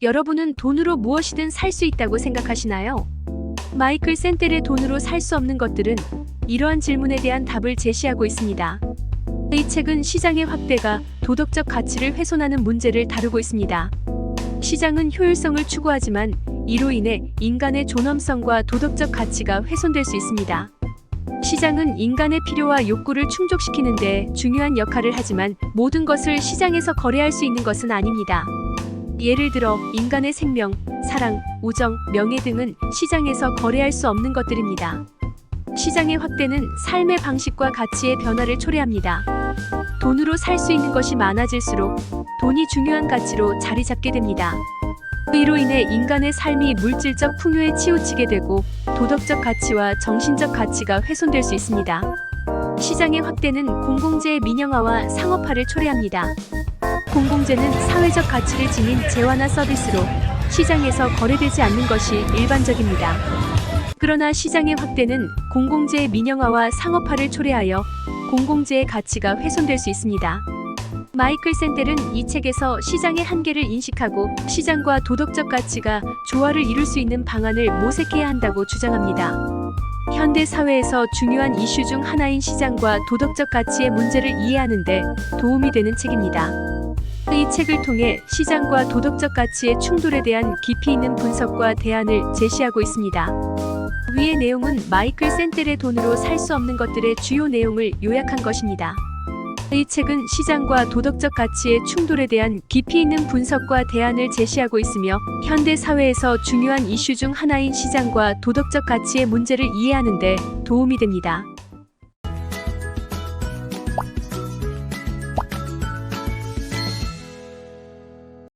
여러분은 돈으로 무엇이든 살 수 있다고 생각하시나요? 마이클 샌델의 돈으로 살 수 없는 것들은 이러한 질문에 대한 답을 제시하고 있습니다. 이 책은 시장의 확대가 도덕적 가치를 훼손하는 문제를 다루고 있습니다. 시장은 효율성을 추구하지만 이로 인해 인간의 존엄성과 도덕적 가치가 훼손될 수 있습니다. 시장은 인간의 필요와 욕구를 충족시키는데 중요한 역할을 하지만 모든 것을 시장에서 거래할 수 있는 것은 아닙니다. 예를 들어 인간의 생명, 사랑, 우정, 명예 등은 시장에서 거래할 수 없는 것들입니다. 시장의 확대는 삶의 방식과 가치의 변화를 초래합니다. 돈으로 살 수 있는 것이 많아질수록 돈이 중요한 가치로 자리 잡게 됩니다. 이로 인해 인간의 삶이 물질적 풍요에 치우치게 되고 도덕적 가치와 정신적 가치가 훼손될 수 있습니다. 시장의 확대는 공공재의 민영화와 상업화를 초래합니다. 공공재는 사회적 가치를 지닌 재화나 서비스로 시장에서 거래되지 않는 것이 일반적입니다. 그러나 시장의 확대는 공공재의 민영화와 상업화를 초래하여 공공재의 가치가 훼손될 수 있습니다. 마이클 샌델은 이 책에서 시장의 한계를 인식하고 시장과 도덕적 가치가 조화를 이룰 수 있는 방안을 모색해야 한다고 주장합니다. 현대 사회에서 중요한 이슈 중 하나인 시장과 도덕적 가치의 문제를 이해하는데 도움이 되는 책입니다. 이 책을 통해 시장과 도덕적 가치의 충돌에 대한 깊이 있는 분석과 대안을 제시하고 있습니다. 위의 내용은 마이클 샌델의 돈으로 살 수 없는 것들의 주요 내용을 요약한 것입니다. 이 책은 시장과 도덕적 가치의 충돌에 대한 깊이 있는 분석과 대안을 제시하고 있으며 현대 사회에서 중요한 이슈 중 하나인 시장과 도덕적 가치의 문제를 이해하는 데 도움이 됩니다.